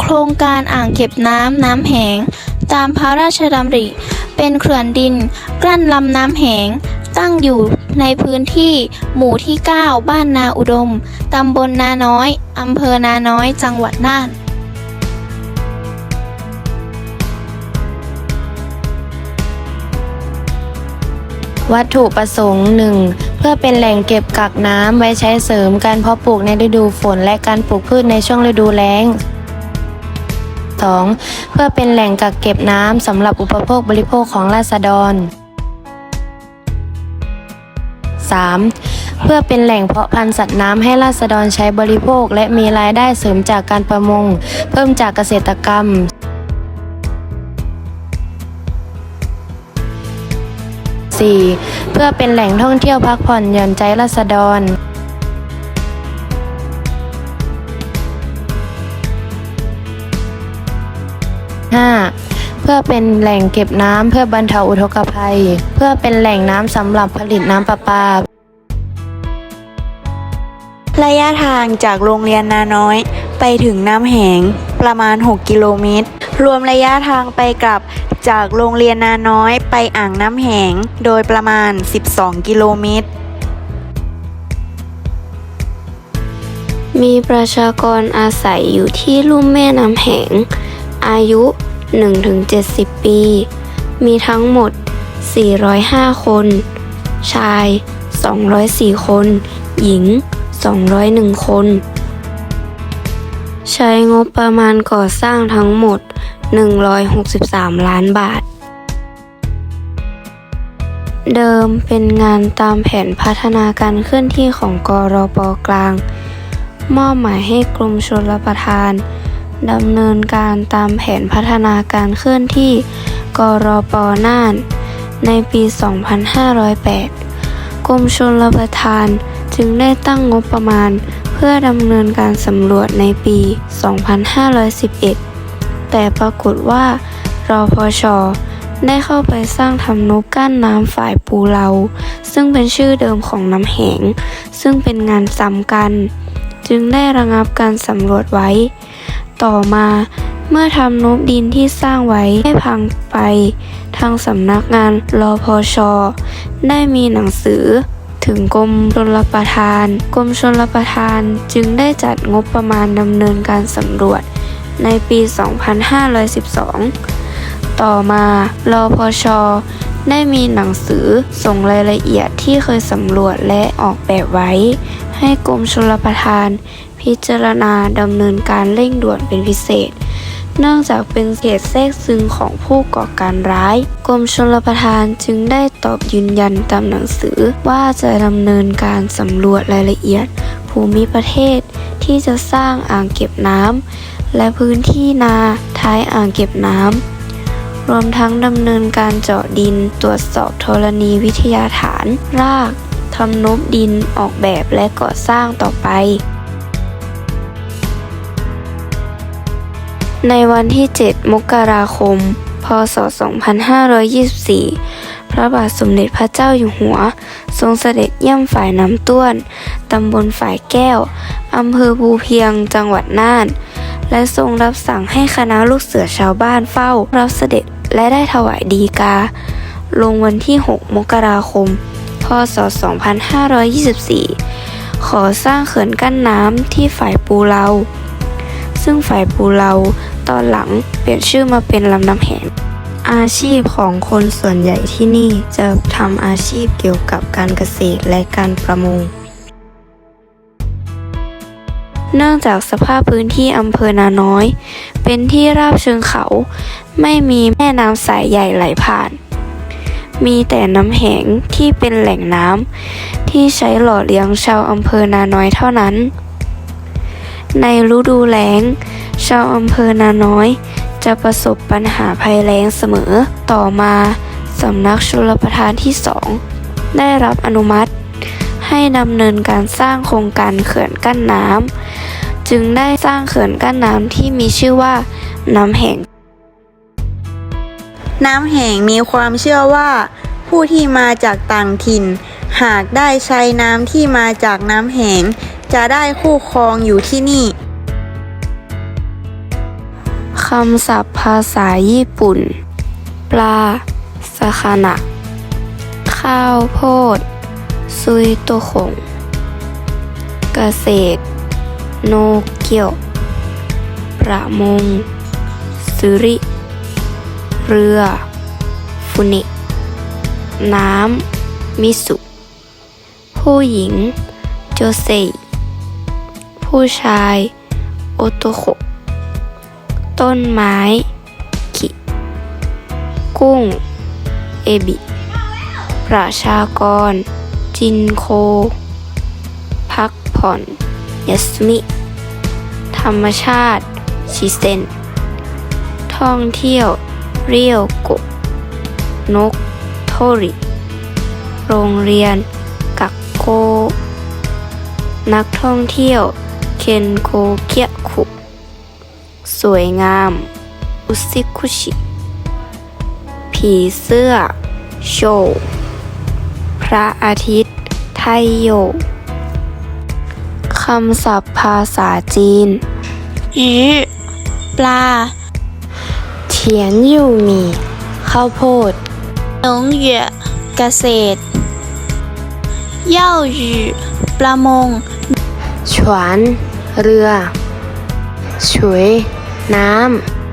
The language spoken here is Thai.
โครงการอ่างเก็บน้ำน้ำแหง ตามพระราชดำริ เป็นเขื่อนดิน กลั้นลำน้ำแหง ตั้งอยู่ในพื้นที่หมู่ที่ 9 บ้านนาอุดม ตำบลนาน้อย อำเภอนาน้อย จังหวัดน่านวัตถุประสงค์หนึ่งเพื่อเป็นแหล่งเก็บกักน้ำไว้ใช้เสริมการเพาะปลูกในฤดูฝนและการปลูกพืชในช่วงฤดูแล้ง 2. เพื่อเป็นแหล่งกักเก็บน้ำสำหรับอุปโภคบริโภคของราษฎร 3. เพื่อเป็นแหล่งเพาะพันธุ์สัตว์น้ำให้ราษฎรใช้บริโภค และมีรายได้เสริมจากการประมง เพิ่มจากเกษตรกรรม 4. เพื่อเป็นแหล่งท่องเที่ยวพักผ่อนหย่อนใจราษฎร 5. เพื่อเป็นแหล่งเก็บน้ำเพื่อบรรเทาอุทกภัย เพื่อเป็นแหล่งน้ำสำหรับผลิตน้ำประปา ระยะทางจากโรงเรียนนาน้อย ไปถึงน้ำแหง ประมาณ 6 กิโลเมตร รวมระยะทางไปกลับจากโรงเรียนนาน้อยไปอ่างน้ำแหง โดยประมาณ 12 กิโลเมตร มีประชากรอาศัยอยู่ที่ลุ่มแม่น้ำแหง อายุ 1-70 ปี มีทั้งหมด 405 คน ชาย 204 คน หญิง 201 คน ใช้งบประมาณก่อสร้างทั้งหมด 163 ล้านบาท เดิมเป็นงานตามแผนพัฒนาการเคลื่อนที่ของกรปกลาง มอบหมายให้กรมชลประทาน ดำเนินการตามแผนพัฒนาการเคลื่อนที่ กรปน่าน ในปี 2508 กรมชลประทานจึงได้ตั้งงบประมาณเพื่อดำเนินการสำรวจในปี 2511 แต่ปรากฏว่ารอพชได้เข้าไปสร้างทำนุกั้นน้ำฝ่ายปูเลาซึ่งเป็นชื่อเดิมของน้ำแหง ซึ่งเป็นงานซ้ำกัน จึงได้ระงับการสำรวจไว้ ต่อมา เมื่อทำนุบดินที่สร้างไว้ได้พังไป ทางสำนักงานรอพชได้มีหนังสือถึงกรมชลประทาน กรมชลประทานจึงได้จัดงบประมาณดำเนินการสำรวจในปี 2512 ต่อมารอพชได้มีหนังสือส่งรายละเอียดที่เคยสำรวจและออกแบบไว้ ให้กรมชลประทาน พิจารณาดำเนินการเร่งด่วนเป็นพิเศษ เนื่องจากเป็นเหตุแทรกซึมของผู้ก่อการร้าย กรมชลประทานจึงได้ตอบยืนยันตามหนังสือว่าจะดำเนินการสำรวจรายละเอียด ภูมิประเทศที่จะสร้างอ่างเก็บน้ำและพื้นที่นาท้ายอ่างเก็บน้ำรวมทั้งดำเนินการเจาะดินตรวจสอบธรณีวิทยาฐาน ราก ทำนบดินออกแบบและก่อสร้างต่อไป ในวันที่ 7 มกราคม พศ 2524 พระบาทสมเด็จพระเจ้าอยู่หัว ทรงเสด็จเยี่ยมฝ่ายน้ำต้วน ตำบลฝ่ายแก้ว อำเภอภูเพียง จังหวัดน่าน และทรงรับสั่งให้คณะลูกเสือชาวบ้านเฝ้า รับเสด็จและได้ถวายดีกา ลงวันที่ 6 มกราคม พศ 2524 ขอสร้างเขื่อนกั้นน้ำที่ฝ่ายปูเลาซึ่งฝ่ายปูเลาตอนหลังเปลี่ยนชื่อมาเป็นลำน้ำแหงอาชีพของคนส่วนใหญ่ที่นี่จะทำอาชีพเกี่ยวกับการเกษตรและการประมง เนื่องจากสภาพพื้นที่อำเภอนาน้อย เป็นที่ราบเชิงเขา ไม่มีแม่น้ำสายใหญ่ไหลผ่าน มีแต่น้ำแห้งที่เป็นแหล่งน้ำที่ใช้หล่อเลี้ยงชาวอำเภอนาน้อยเท่านั้น ในฤดูแล้ง ชาวอำเภอนาน้อย จะประสบปัญหาภัยแล้งเสมอ ต่อมาสำนักชลประทานที่สองได้รับอนุมัติ ให้ดำเนินการสร้างโครงการเขื่อนกั้นน้ำจึงได้สร้างเขื่อนกั้นน้ำที่มีชื่อว่าน้ำแห่ง น้ำแหงมีความเชื่อว่า ผู้ที่มาจากต่างถิ่น หากได้ใช้น้ำที่มาจากน้ำแหงจะได้คู่ครองอยู่ที่นี่คำศัพท์ภาษาญี่ปุ่น ปลาสาคานะข้าวโพด ซุยโตคงเกษตร โนเกียว ประมงสุริ เรือ ฟุนิ น้ำ มิสุ ผู้หญิง โจเซผู้ชาย โอโตโคต้นไม้ คิ กุ้ง เอบิ ประชากร จินโค พักผ่อนยัสมิ ธรรมชาติ ชิเซน ท่องเที่ยว เรียวโกะนกโทริ โรงเรียน กักโก นักท่องเที่ยว เคนโคเกียคุ สวยงาม อุซิคุชิ ผีเสื้อ โชว์พระอาทิตย์ ไทโย คำศัพท์ภาษาจีน鱼ปลา เขียนอยู่มี ข้าวโพดหนงเหยื่อเกษตรเย่าหยูประมงฉวน เรือ ฉวย น้ำ